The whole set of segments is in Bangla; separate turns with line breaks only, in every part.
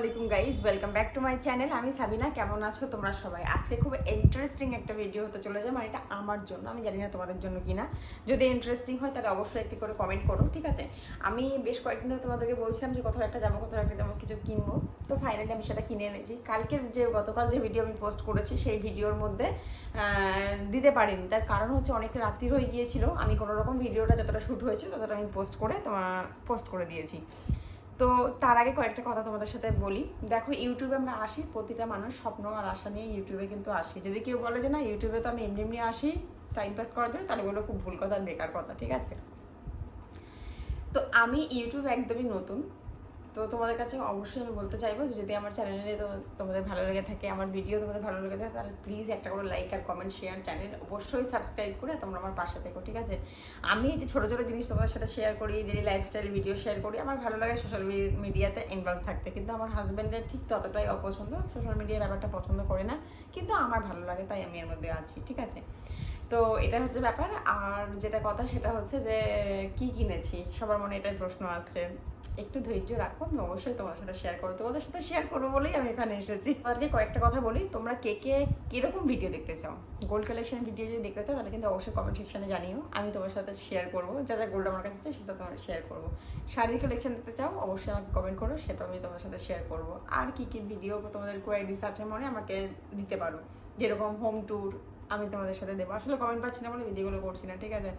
আসসালামাইকুম guys welcome back to my channel আমি সাবিনা। কেমন আছো তোমরা সবাই? আজকে খুব ইন্টারেস্টিং একটা ভিডিও হতে চলেছে মানে এটা আমার জন্য। আমি জানি না তোমাদের জন্য কিনা। যদি ইন্টারেস্টিং হয়, তাহলে অবশ্যই একটি করে কমেন্ট করো, ঠিক আছে? আমি বেশ কয়েকদিন ধরে তোমাদেরকে বলছিলাম যে কোথাও একটা যাব, কোথাও একটা যাব, কিছু কিনবো। তো ফাইনালি আমি সেটা কিনে এনেছি। কালকের যে গতকাল যে ভিডিও আমি পোস্ট করেছি, সেই ভিডিওর মধ্যে দিতে পারিনি। তার কারণ হচ্ছে অনেক রাত্রি হয়ে গিয়েছিল। আমি কোনো রকম ভিডিওটা যতটা শ্যুট হয়েছে ততটা আমি পোস্ট করে তোমার পোস্ট করে দিয়েছি। তো তার আগে কয়েকটা কথা তোমাদের সাথে বলি। দেখো, ইউটিউবে আমরা আসি, প্রতিটা মানুষ স্বপ্ন আর আশা নিয়ে ইউটিউবে কিন্তু আসি। যদি কেউ বলে যে, না, ইউটিউবে তো আমি এমনি এমনি আসি টাইম পাস করার জন্য, তাহলে বলো খুব ভুল কথা বেকার কথা, ঠিক আছে? তো আমি ইউটিউব একদমই নতুন। তো তোমাদের কাছে অবশ্যই আমি বলতে চাইব যে যদি আমার চ্যানেলে তোমাদের ভালো লেগে থাকে, আমার ভিডিও তোমাদের ভালো লেগে থাকে, তাহলে প্লিজ একটা করে লাইক আর কমেন্ট শেয়ার চ্যানেল অবশ্যই সাবস্ক্রাইব করে তোমরা আমার পাশে থেকো, ঠিক আছে? আমি যে ছোটো ছোটো জিনিস তোমাদের সাথে শেয়ার করি ডেলি লাইফস্টাইল ভিডিও শেয়ার করি, আমার ভালো লাগে সোশ্যাল মিডিয়াতে ইনভলভ থাকতে। কিন্তু আমার হাজব্যান্ডের ঠিক ততটাই অপছন্দ সোশ্যাল মিডিয়ার ব্যাপারটা পছন্দ করে না, কিন্তু আমার ভালো লাগে, তাই আমি এর মধ্যে আছি, ঠিক আছে? তো এটা হচ্ছে ব্যাপার। আর যেটা কথা সেটা হচ্ছে যে, কি কিনেছি? সবার মনে এটাই প্রশ্ন আসছে একটু ধৈর্য রাখো, আমি অবশ্যই তোমার সাথে শেয়ার করব। তোমাদের সাথে শেয়ার করব বলেই আমি এখানে এসেছি। তোমাদেরকে কয়েকটা কথা বলি, তোমরা কে কে কীরকম ভিডিও দেখতে চাও? গোল্ড কালেকশন ভিডিও যদি দেখতে চাও, তাহলে কিন্তু অবশ্যই কমেন্ট সেকশনে জানিও। আমি তোমার সাথে শেয়ার করব। যা যা গোল্ড আমার কাছে আছে, সেটা তোমার শেয়ার করব। শাড়ির কালেকশন দেখতে চাও, অবশ্যই আমাকে কমেন্ট করো সেটা আমি তোমার সাথে শেয়ার করব। আর কি কি ভিডিও তোমাদের কোয়ারিস আছে মনে আমাকে দিতে পারো? যেরকম হোম ট্যুর আমি তোমাদের সাথে দেবো। আসলে কমেন্ট পাচ্ছি না বলে ভিডিওগুলো করছি না, ঠিক আছে?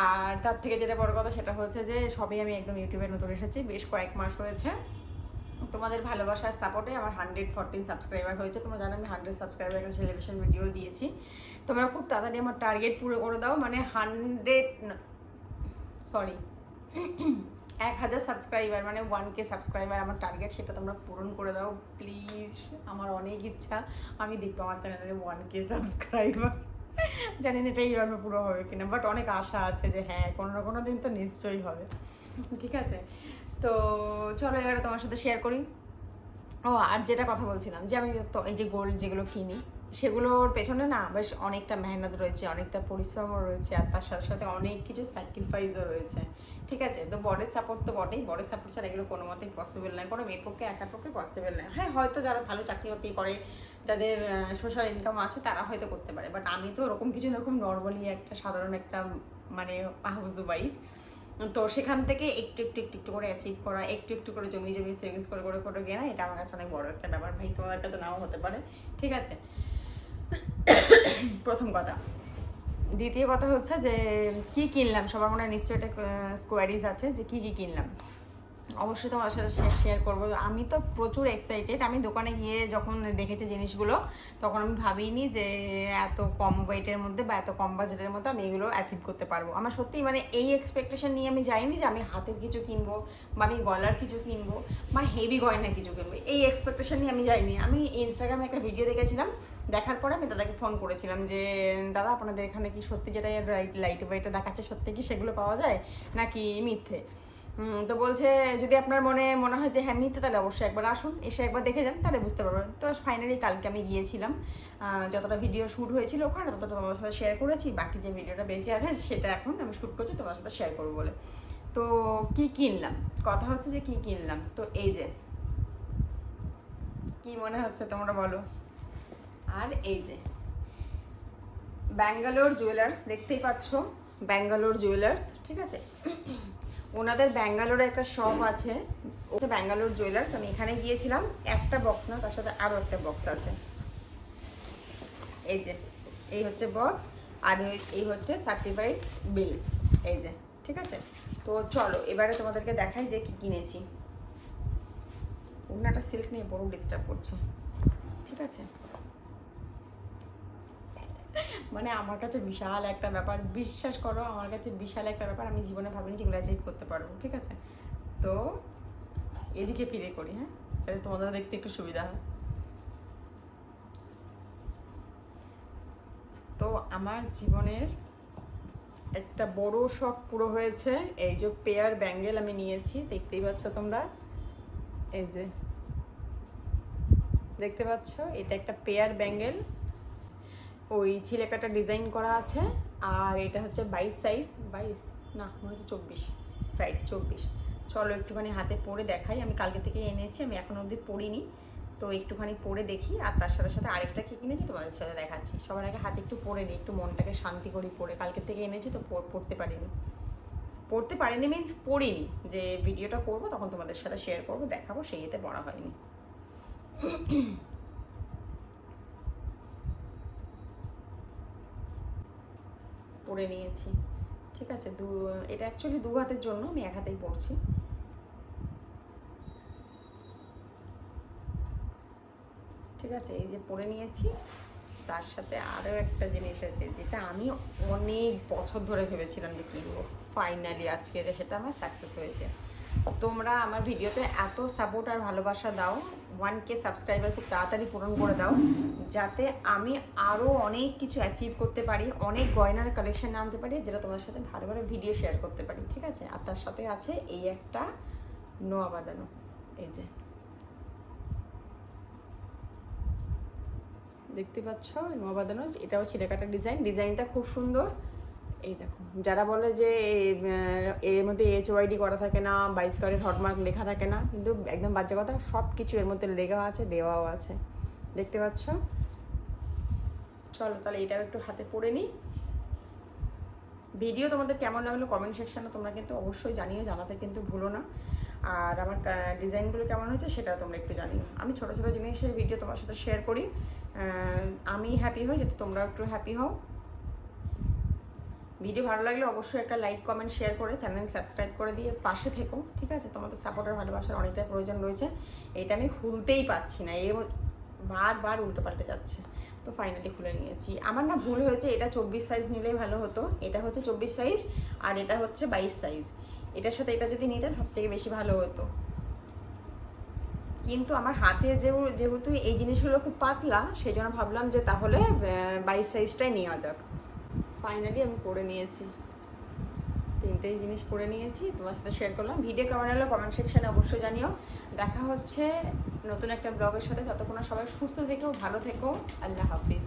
আর তার থেকে যেটা বড় কথা সেটা হচ্ছে যে, সবই আমি একদম ইউটিউবে নতুন এসেছি, বেশ কয়েক মাস হয়েছে। তোমাদের ভালোবাসার সাপোর্টে আমার হান্ড্রেড ফোরটিন সাবস্ক্রাইবার হয়েছে। তোমরা জানো আমি হান্ড্রেড সাবস্ক্রাইবার একটা সেলিব্রেশন ভিডিও দিয়েছি। তোমরা খুব তাড়াতাড়ি আমার টার্গেট পুরো করে দাও মানে হান্ড্রেড সরি এক হাজার সাবস্ক্রাইবার মানে ওয়ান কে সাবস্ক্রাইবার আমার টার্গেট সেটা তোমরা পূরণ করে দাও। প্লিজ আমার অনেক ইচ্ছা। আমি দেখব আমার চ্যানেলে ওয়ান কে সাবস্ক্রাইবার জানি না এটা এইভাবে পুরো হবে কিনা বাট অনেক আশা আছে যে হ্যাঁ কোনো না কোনো দিন তো নিশ্চয়ই হবে। ঠিক আছে? তো চলো এবারে তোমার সাথে শেয়ার করি। ও, আর যেটা কথা বলছিলাম যে আমি তো এই যে গোল্ড যেগুলো কিনি সেগুলোর পেছনে না বেশ অনেকটা মেহনত রয়েছে, অনেকটা পরিশ্রমও রয়েছে আর তার সাথে সাথে অনেক কিছু স্যাক্রিফাইসও রয়েছে। ঠিক আছে? তো বডের সাপোর্ট তো বটেই। বডের সাপোর্ট ছাড়া এগুলো কোনো মতেই পসিবল নয়। কোনো মেয়ের পক্ষে, একার পক্ষে পসিবল নয়। হ্যাঁ হয়তো যারা ভালো চাকরি বাকরি করে, যাদের সোশ্যাল ইনকাম আছে, তারা হয়তো করতে পারে। বাট আমি তো ওরকম কিছু এরকম নর্মালি একটা সাধারণ একটা মানে হাউস ওয়াইফ তো সেখান থেকে একটু একটু একটু একটু করে অ্যাচিভ করা, একটু একটু করে জমি জমি সেভিংস করে করে করে কেনা, এটা আমার কাছে অনেক বড় একটা ব্যাপার। ভাই তোমাদের কাছে নাও হতে পারে। ঠিক আছে? প্রথম কথা। দ্বিতীয় কথা হচ্ছে যে, কি কিনলাম? সবার মনে নিশ্চয়ই একটা স্কোয়ারিজ আছে, যে কি কি কিনলাম? অবশ্যই তোমার সাথে শেয়ার করব। আমি তো প্রচুর এক্সাইটেড আমি দোকানে গিয়ে যখন দেখেছি জিনিসগুলো, তখন আমি ভাবিনি যে এত কম ওয়েটের মধ্যে বা এত কম বাজেটের মধ্যে আমি এগুলো অ্যাচিভ করতে পারব। আমার সত্যিই মানে এই এক্সপেকটেশন নিয়ে আমি যাইনি যে আমি হাতের কিছু কিনবো বা আমি গলার কিছু কিনবো বা হেভি গয়না কিছু কিনবো। এই এক্সপেকটেশন নিয়ে আমি যাইনি। আমি ইনস্টাগ্রামে একটা ভিডিও দেখেছিলাম দেখার পরে আমি দাদাকে ফোন করেছিলাম যে, দাদা, আপনাদের এখানে কি সত্যি যেটা লাইট লাইট ওয়েটে দেখাচ্ছে, সত্যি কি সেগুলো পাওয়া যায়? নাকি মিথ্যে? তো বলছে, যদি আপনার মনে মনে হয় যে হ্যাঁ মিথ্যে, তাহলে অবশ্যই একবার আসুন, এসে একবার দেখে যান, তাহলে বুঝতে পারবেন। তো ফাইনালি কালকে আমি গিয়েছিলাম। যতটা ভিডিও শ্যুট হয়েছিল ওখানে, ততটা তোমার সাথে শেয়ার করেছি। বাকি যে ভিডিওটা বেঁচে আছে, সেটা এখন আমি শ্যুট করছি, তোমার সাথে শেয়ার করব বলে। তো কি কিনলাম? কথা হচ্ছে যে কি কিনলাম? তো এই যে, কি মনে হচ্ছে তোমরা বলো? আর এই যে ব্যাঙ্গালোর জুয়েলার্স দেখতেই পাচ্ছ ব্যাঙ্গালোর জুয়েলার্স ঠিক আছে? ওনাদের ব্যাঙ্গালোরে একটা শপ আছে, হচ্ছে ব্যাঙ্গালোর জুয়েলার্স আমি এখানে গিয়েছিলাম, একটা বক্স না, তার সাথে আরও একটা বক্স আছে। এই যে, এই হচ্ছে বক্স আর এই- হচ্ছে সার্টিফাইড বিল এই যে, ঠিক আছে? তো চলো, এবারে তোমাদেরকে দেখাই যে কি কিনেছি। ওনাটা সিল্ক নিয়ে বড় ডিস্টার্ব করছে, ঠিক আছে? মানে আমার কাছে বিশাল একটা ব্যাপার। বিশ্বাস করো, আমার কাছে বিশাল একটা ব্যাপার। আমি জীবনে ভাবিনি যেগুলো অ্যাচিভ করতে পারব, ঠিক আছে? তো এদিকে ফিরে করি হ্যাঁ? তাহলে তোমাদের দেখতে একটু সুবিধা হয়। তো আমার জীবনের একটা বড় শখ পুরো হয়েছে, এই যে পেয়ার ব্যাঙ্গেল আমি নিয়েছি, দেখতেই পাচ্ছ তোমরা? এই যে, দেখতে পাচ্ছ? এটা একটা পেয়ার ব্যাঙ্গেল ওই ছিলেকাটা ডিজাইন করা আছে, আর এটা হচ্ছে বাইশ সাইজ বাইশ? না, মনে হচ্ছে চব্বিশ রাইট চব্বিশ। চলো একটুখানি হাতে পরে দেখাই, আমি কালকে থেকে এনেছি, আমি এখন অবধি পরিনি, তো একটুখানি পরে দেখি, আর তার সাথে সাথে আরেকটা কি কিনেছি তোমাদের সাথে দেখাচ্ছি। সবার আগে হাতে একটু পরে নিই, একটু মনটাকে শান্তি করি পরে। কালকে থেকে এনেছি, তো পড়তে পারিনি। পড়তে পারিনি মিনস পড়িনি, যে ভিডিওটা করব তখন তোমাদের সাথে শেয়ার করব, দেখাবো, সেই এতে পড়া হয়নি। পরে নিয়েছি। ঠিক আছে? দু, এটা অ্যাকচুয়ালি দু হাতের জন্য আমি এক হাতেই পড়ছি। ঠিক আছে? এই যে পরে নিয়েছি, তার সাথে আরও একটা জিনিস আছে, যেটা আমি অনেক বছর ধরে ভেবেছিলাম যে কিনবো। ফাইনালি আজকে সেটা আমার সাকসেস হয়েছে। তোমরা আমার ভিডিওতে এত সাপোর্ট আর ভালোবাসা দাও। ওয়ান কে সাবস্ক্রাইবার খুব তাড়াতাড়ি পূরণ করে দাও, যাতে আমি আরও অনেক কিছু অ্যাচিভ করতে পারি, অনেক গয়নার কালেকশন আনতে পারি, যেটা তোমার সাথে ভালো ভালো ভিডিও শেয়ার করতে পারি, ঠিক আছে? আর তার সাথে আছে এই একটা নোয়া বাঁধানো, এই যে। দেখতে পাচ্ছ নোয়া বাঁধানো, এটাও ছিলেকাটা ডিজাইন ডিজাইনটা খুব সুন্দর। এই দেখো, যারা বলে যে এর মধ্যে এইচ ওয়াইডি করা থাকে না বাইশ কারের হটমার্ক লেখা থাকে না, কিন্তু একদম বাচ্চা কথা সব কিছু এর মধ্যে লেখা আছে, দেওয়াও আছে। দেখতে পাচ্ছ? চলো তাহলে এটাও একটু হাতে পড়ে নিই। ভিডিও তোমাদের কেমন লাগল কমেন্ট সেকশানে তোমরা কিন্তু অবশ্যই জানিও, জানাতে কিন্তু ভুলো না। আর আমার ডিজাইনগুলো কেমন হয়েছে সেটাও তোমরা একটু জানিও। আমি ছোটো ছোটো জিনিসের ভিডিও তোমার সাথে শেয়ার করি। আমি হ্যাপি হই যাতে তোমরাও একটু হ্যাপি হও। ভিডিও ভালো লাগলে অবশ্যই একটা লাইক কমেন্ট শেয়ার করে চ্যানেল সাবস্ক্রাইব করে দিয়ে পাশে থেকো, ঠিক আছে? তোমাদের সাপোর্টের ভালোবাসার অনেকটাই প্রয়োজন রয়েছে। এটা আমি খুলতেই পাচ্ছি না, এর বারবার উল্টো পাল্টে যাচ্ছে। তো ফাইনালি খুলে নিয়েছি। আমার না ভুল হয়েছে, এটা চব্বিশ সাইজ নিলেই ভালো হতো। এটা হচ্ছে চব্বিশ সাইজ আর এটা হচ্ছে বাইশ সাইজ এটার সাথে এটা যদি নিতে সব থেকে বেশি ভালো হতো। কিন্তু আমার হাতে যেহেতু যেহেতু এই জিনিসগুলো খুব পাতলা সেই জন্য ভাবলাম যে তাহলে বাইশ সাইজটাই নেওয়া যাক। ফাইনালি আমি করে নিয়েছি। তিনটেই জিনিস করে নিয়েছি, তোমার সাথে শেয়ার করলাম। ভিডিও কেমন হলো কমেন্ট সেকশানে অবশ্যই জানিও। দেখা হচ্ছে নতুন একটা ব্লগের সাথে, ততক্ষণ সবাই সুস্থ থেকো, ভালো থেকো। আল্লাহ হাফিজ।